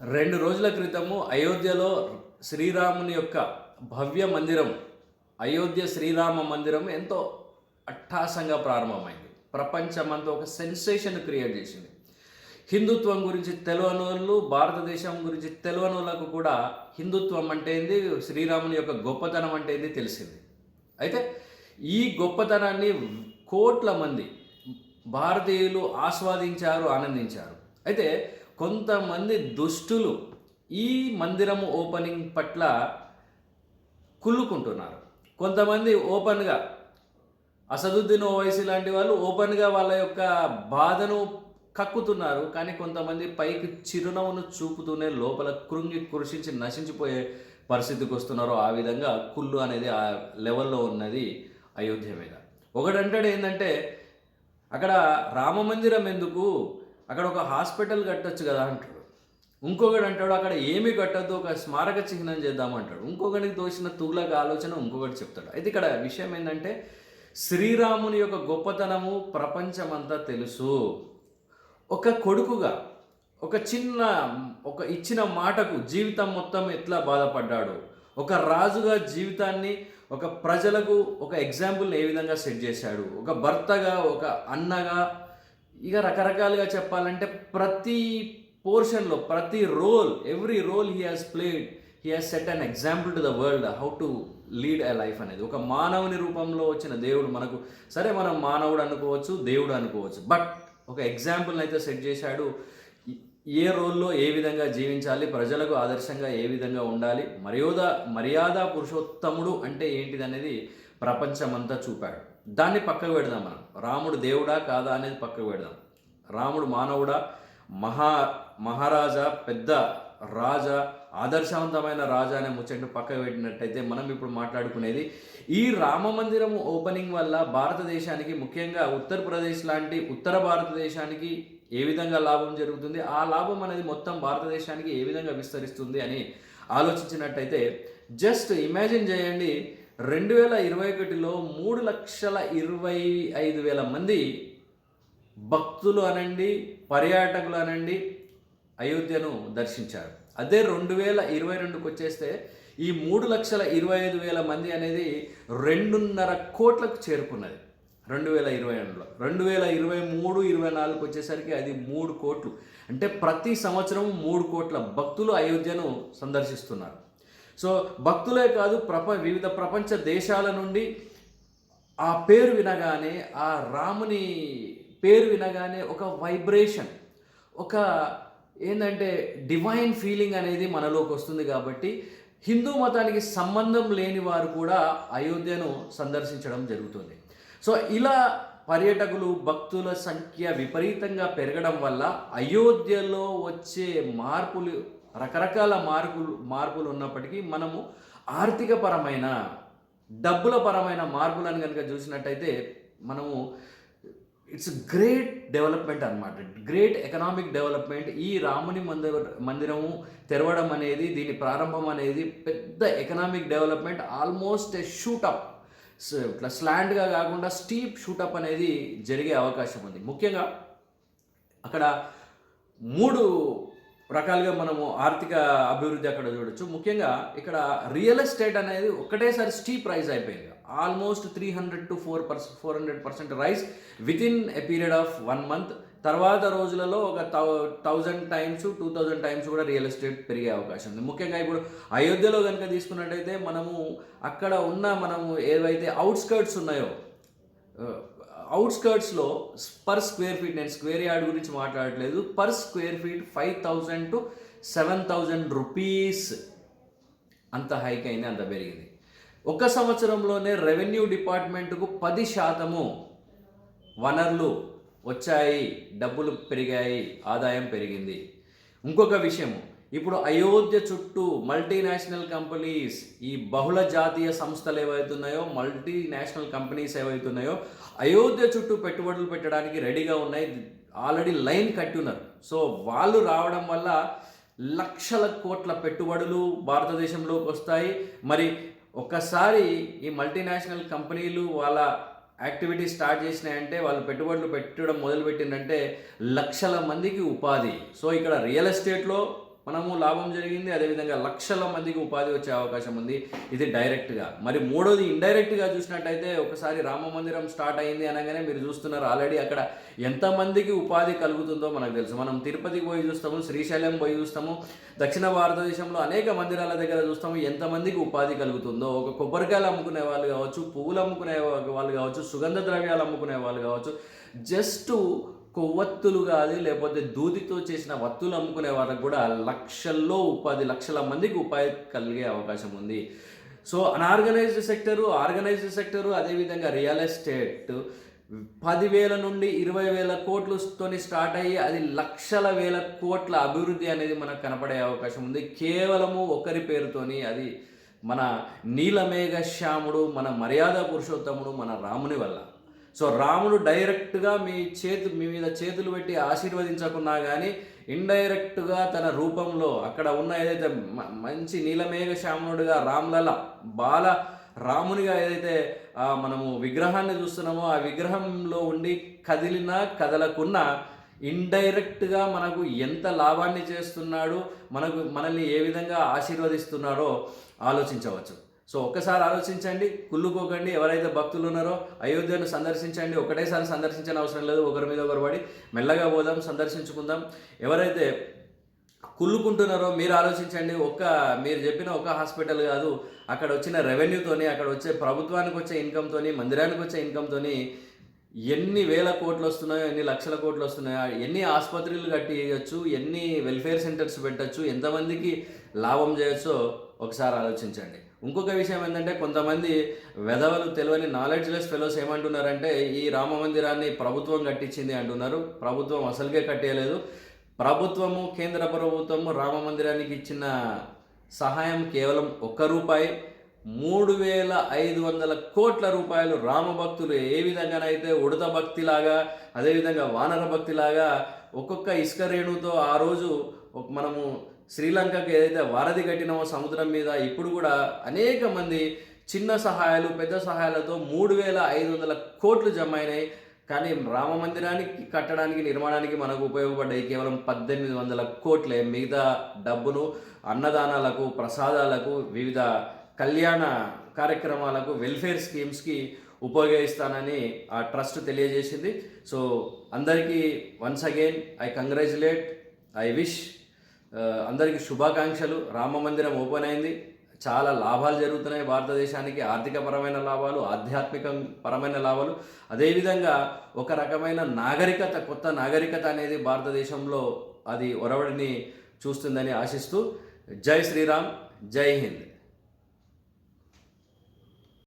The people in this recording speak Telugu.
రెండు రోజుల క్రితము అయోధ్యలో శ్రీరాముని యొక్క భవ్య మందిరం అయోధ్య శ్రీరామ మందిరం ఎంతో అట్టాసంగా ప్రారంభమైంది. ప్రపంచమంతా ఒక సెన్సేషన్ క్రియేట్ చేసింది. హిందుత్వం గురించి తెలియని వాళ్ళు భారతదేశం గురించి తెలియని వాళ్ళకు కూడా హిందుత్వం అంటే ఏంది? శ్రీరాముని యొక్క గొప్పతనం అంటే ఏంది తెలిసింది. అయితే ఈ గొప్పతనాన్ని కోట్ల మంది భారతీయులు ఆస్వాదించారు ఆనందించారు. అయితే కొంతమంది దుష్టులు ఈ మందిరము ఓపెనింగ్ పట్ల కుళ్ళుకుంటున్నారు. కొంతమంది ఓపెన్గా అసదుద్దీన్ ఓవైసీ లాంటి వాళ్ళు ఓపెన్గా వాళ్ళ యొక్క బాధను కక్కుతున్నారు. కానీ కొంతమంది పైకి చిరునవ్వును చూపుతూనే లోపల కృంగి కృషించి నశించిపోయే పరిస్థితికి వస్తున్నారు. ఆ విధంగా కుళ్ళు అనేది ఆ లెవెల్లో ఉన్నది అయోధ్య మీద. ఒకడంటాడు ఏంటంటే అక్కడ రామ మందిరం ఎందుకు అక్కడ ఒక హాస్పిటల్ కట్టొచ్చు కదా అంటాడు. ఇంకొకడు అంటాడు అక్కడ ఏమి కట్టద్దు ఒక స్మారక చిహ్నం చేద్దామంటాడు ఇంకొకరికి తోసిన తూలక ఆలోచన ఇంకొకటి చెప్తాడు. అయితే ఇక్కడ విషయం ఏంటంటే శ్రీరాముని యొక్క గొప్పతనము ప్రపంచమంతా తెలుసు. ఒక కొడుకుగా ఒక చిన్న ఒక ఇచ్చిన మాటకు జీవితం మొత్తం ఎట్లా బాధపడ్డాడు? ఒక రాజుగా జీవితాన్ని ఒక ప్రజలకు ఒక ఎగ్జాంపుల్ ఏ విధంగా సెట్ చేశాడు? ఒక భర్తగా ఒక అన్నగా ఇక రకరకాలుగా చెప్పాలంటే ప్రతి పోర్షన్లో ప్రతి role every role he has played he has set an example to the world how to lead a life అనేది. ఒక మానవుని రూపంలో వచ్చిన దేవుడు మనకు సరే మనం మానవుడు అనుకోవచ్చు దేవుడు అనుకోవచ్చు బట్ ఒక ఎగ్జాంపుల్ని అయితే సెట్ చేశాడు. ఏ రోల్లో ఏ విధంగా జీవించాలి ప్రజలకు ఆదర్శంగా ఏ విధంగా ఉండాలి మర్యాద మర్యాద పురుషోత్తముడు అంటే ఏంటిది అనేది ప్రపంచమంతా చూపాడు. దాన్ని పక్కకు పెడదాం మనం. రాముడు దేవుడా కాదా అనేది పక్కకు పెడదాం. రాముడు మానవుడా మహా మహారాజా పెద్ద రాజా ఆదర్శవంతమైన రాజా అనే ముచ్చట్టు పక్కకు పెట్టినట్టయితే మనం ఇప్పుడు మాట్లాడుకునేది ఈ రామ మందిరం ఓపెనింగ్ వల్ల భారతదేశానికి ముఖ్యంగా ఉత్తరప్రదేశ్ లాంటి ఉత్తర భారతదేశానికి ఏ విధంగా లాభం జరుగుతుంది ఆ లాభం అనేది మొత్తం భారతదేశానికి ఏ విధంగా విస్తరిస్తుంది అని ఆలోచించినట్టయితే జస్ట్ ఇమాజిన్ చేయండి రెండు వేల ఇరవై ఒకటిలో మూడు లక్షల ఇరవై ఐదు వేల మంది భక్తులు అనండి పర్యాటకులు అనండి అయోధ్యను దర్శించారు. అదే రెండు వేల ఇరవై రెండుకి వచ్చేస్తే ఈ మూడు లక్షల ఇరవై ఐదు వేల మంది అనేది రెండున్నర కోట్లకు చేరుకున్నది. రెండు వేల ఇరవై రెండులో. రెండు వేల ఇరవై మూడు ఇరవై నాలుగు వచ్చేసరికి అది మూడు కోట్లు. అంటే ప్రతి సంవత్సరం మూడు కోట్ల భక్తులు అయోధ్యను సందర్శిస్తున్నారు. సో భక్తులే కాదు ప్రప వివిధ ప్రపంచ దేశాల నుండి ఆ పేరు వినగానే ఆ రాముని పేరు వినగానే ఒక వైబ్రేషన్ ఒక ఏంటంటే డివైన్ ఫీలింగ్ అనేది మనలోకి వస్తుంది కాబట్టి హిందూ మతానికి సంబంధం లేని వారు కూడా అయోధ్యను సందర్శించడం జరుగుతుంది. సో ఇలా పర్యాటకులు భక్తుల సంఖ్య విపరీతంగా పెరగడం వల్ల అయోధ్యలో వచ్చే మార్పులు రకరకాల మార్పులు మార్పులు ఉన్నప్పటికీ మనము ఆర్థిక పరమైన డబ్బుల పరమైన మార్పులను కనుక చూసినట్టయితే మనము ఇట్స్ గ్రేట్ డెవలప్మెంట్ అనమాట గ్రేట్ ఎకనామిక్ డెవలప్మెంట్. ఈ రాముని మందిర మందిరము తెరవడం అనేది దీని ప్రారంభం అనేది పెద్ద ఎకనామిక్ డెవలప్మెంట్. Almost shoot up. ఇట్లా స్లాండ్గా కాకుండా స్టీప్ షూటప్ అనేది జరిగే అవకాశం ఉంది. ముఖ్యంగా అక్కడ మూడు రకాలుగా మనము ఆర్థిక అభివృద్ధి అక్కడ చూడొచ్చు. ముఖ్యంగా ఇక్కడ రియల్ ఎస్టేట్ అనేది ఒకటేసారి స్టీప్ రైజ్ అయిపోయింది. Almost three hundred to four percent four hundred percent rise within a period of one month. తర్వాత రోజులలో ఒక thousand times two thousand times కూడా రియల్ ఎస్టేట్ పెరిగే అవకాశం ఉంది. ముఖ్యంగా ఇప్పుడు అయోధ్యలో కనుక తీసుకున్నట్టయితే మనము అక్కడ ఉన్న మనము ఏవైతే అవుట్స్కర్ట్స్ ఉన్నాయో అవుట్స్కర్ట్స్లో పర్ స్క్వేర్ ఫీట్ నేను స్క్వేర్ యార్డ్ గురించి మాట్లాడట్లేదు. Per square feet five thousand to seven thousand rupees అంత హైక్ అయింది అంత పెరిగింది. ఒక సంవత్సరంలోనే రెవెన్యూ డిపార్ట్మెంట్కు పది శాతము వనరులు వచ్చాయి డబ్బులు పెరిగాయి ఆదాయం పెరిగింది. ఇంకొక విషయము ఇప్పుడు అయోధ్య చుట్టూ మల్టీనేషనల్ కంపెనీస్ ఈ బహుళ జాతీయ సంస్థలు ఏవైతున్నాయో మల్టీనేషనల్ కంపెనీస్ ఏవైతున్నాయో అయోధ్య చుట్టూ పెట్టుబడులు పెట్టడానికి రెడీగా ఉన్నాయి. ఆల్రెడీ లైన్ కట్టి ఉన్నారు. సో వాళ్ళు రావడం వల్ల లక్షల కోట్ల పెట్టుబడులు భారతదేశంలోకి వస్తాయి. మరి ఒక్కసారి ఈ మల్టీనేషనల్ కంపెనీలు వాళ్ళ యాక్టివిటీ స్టార్ట్ చేసినాయంటే వాళ్ళు పెట్టుబడులు పెట్టడం మొదలుపెట్టిందంటే లక్షల మందికి ఉపాధి. సో ఇక్కడ రియల్ ఎస్టేట్లో మనము లాభం జరిగింది అదేవిధంగా లక్షల మందికి ఉపాధి వచ్చే అవకాశం ఉంది. ఇది డైరెక్ట్గా మరి మూడోది ఇండైరెక్ట్గా చూసినట్టయితే ఒకసారి రామ మందిరం స్టార్ట్ అయింది అనగానే మీరు చూస్తున్నారు ఆల్రెడీ అక్కడ ఎంతమందికి ఉపాధి కలుగుతుందో మనకు తెలుసు. మనం తిరుపతికి పోయి చూస్తాము శ్రీశైలం పోయి చూస్తాము దక్షిణ భారతదేశంలో అనేక మందిరాల దగ్గర చూస్తాము ఎంతమందికి ఉపాధి కలుగుతుందో. ఒక కొబ్బరికాయలు అమ్ముకునే వాళ్ళు కావచ్చు పువ్వులు అమ్ముకునే వాళ్ళు కావచ్చు సుగంధ ద్రవ్యాలు అమ్ముకునే వాళ్ళు కావచ్చు. జస్ట్ కొవ్వొత్తులు కాదు లేకపోతే దూదితో చేసిన వత్తులు అమ్ముకునే వాళ్ళకు కూడా లక్షల్లో ఉపాధి లక్షల మందికి ఉపాధి కలిగే అవకాశం ఉంది. So unorganised sector organised sector అదేవిధంగా రియల్ ఎస్టేట్ పదివేల నుండి ఇరవై వేల కోట్లతోని స్టార్ట్ అయ్యి అది లక్షల వేల కోట్ల అభివృద్ధి అనేది మనకు కనపడే అవకాశం ఉంది. కేవలము ఒకరి పేరుతోని అది మన నీలమేఘ శ్యాముడు మన మర్యాద పురుషోత్తముడు మన రాముని వల్ల. సో రాముడు డైరెక్ట్గా మీ చేతు మీ మీద చేతులు పెట్టి ఆశీర్వదించకున్నా కానీ ఇండైరెక్ట్గా తన రూపంలో అక్కడ ఉన్న ఏదైతే మంచి నీలమేఘ శ్యామునుడుగా రామ్లల బాల రామునిగా ఏదైతే మనము విగ్రహాన్ని చూస్తున్నామో ఆ విగ్రహంలో ఉండి కదిలినా కదలకున్నా ఇండైరెక్ట్గా మనకు ఎంత లాభాన్ని చేస్తున్నాడు మనకు మనల్ని ఏ విధంగా ఆశీర్వదిస్తున్నాడో ఆలోచించవచ్చు. సో ఒక్కసారి ఆలోచించండి కుళ్ళుకోకండి ఎవరైతే భక్తులు ఉన్నారో అయోధ్యను సందర్శించండి ఒకటేసారి సందర్శించని అవసరం లేదు ఒకరి మీద ఒకరు పడి మెల్లగా పోదాం సందర్శించుకుందాం. ఎవరైతే కుళ్ళుకుంటున్నారో మీరు ఆలోచించండి ఒక్క మీరు చెప్పిన ఒక హాస్పిటల్ కాదు అక్కడ వచ్చిన రెవెన్యూతోని అక్కడ వచ్చే ప్రభుత్వానికి వచ్చే ఇన్కమ్తోని మందిరానికి వచ్చే ఇన్కమ్తోని ఎన్ని వేల కోట్లు వస్తున్నాయో ఎన్ని లక్షల కోట్లు వస్తున్నాయో ఎన్ని ఆసుపత్రులు కట్టియచ్చు ఎన్ని వెల్ఫేర్ సెంటర్స్ పెట్టచ్చు ఎంతమందికి లాభం చేయొచ్చో ఒకసారి ఆలోచించండి. ఇంకొక విషయం ఏంటంటే కొంతమంది వెధవలు తెలియని నాలెడ్జ్లెస్ ఫెలోస్ ఏమంటున్నారంటే ఈ రామ మందిరాన్ని ప్రభుత్వం కట్టించింది అంటున్నారు. ప్రభుత్వం అసలుకే కట్టేయలేదు. ప్రభుత్వము కేంద్ర ప్రభుత్వము రామ మందిరానికి ఇచ్చిన సహాయం కేవలం ఒక్క రూపాయి. మూడు వేల ఐదు వందల కోట్ల రూపాయలు రామ భక్తులు ఏ విధంగానైతే ఉడత భక్తిలాగా అదేవిధంగా వానర భక్తిలాగా ఒక్కొక్క ఇసుక రేణుతో ఆ రోజు మనము శ్రీలంకకు ఏదైతే వారధి కట్టినమో సముద్రం మీద ఇప్పుడు కూడా అనేక మంది చిన్న సహాయాలు పెద్ద సహాయాలతో మూడు వేల ఐదు వందల కోట్లు జమ అయినాయి కానీ రామ మందిరానికి కట్టడానికి నిర్మాణానికి మనకు ఉపయోగపడ్డాయి కేవలం పద్దెనిమిది వందల కోట్లే. మిగతా డబ్బును అన్నదానాలకు ప్రసాదాలకు వివిధ కళ్యాణ కార్యక్రమాలకు వెల్ఫేర్ స్కీమ్స్కి ఉపయోగిస్తానని ఆ ట్రస్ట్ తెలియజేసింది. సో అందరికీ once again I congratulate I wish అందరికీ శుభాకాంక్షలు. రామ మందిరం ఓపెన్ అయింది. చాలా లాభాలు జరుగుతున్నాయి భారతదేశానికి. ఆర్థికపరమైన లాభాలు ఆధ్యాత్మిక పరమైన లాభాలు. అదేవిధంగా ఒక రకమైన నాగరికత కొత్త నాగరికత అనేది భారతదేశంలో అది ఒరవడిని చూస్తుందని ఆశిస్తూ జై శ్రీరామ్ జై హింద్.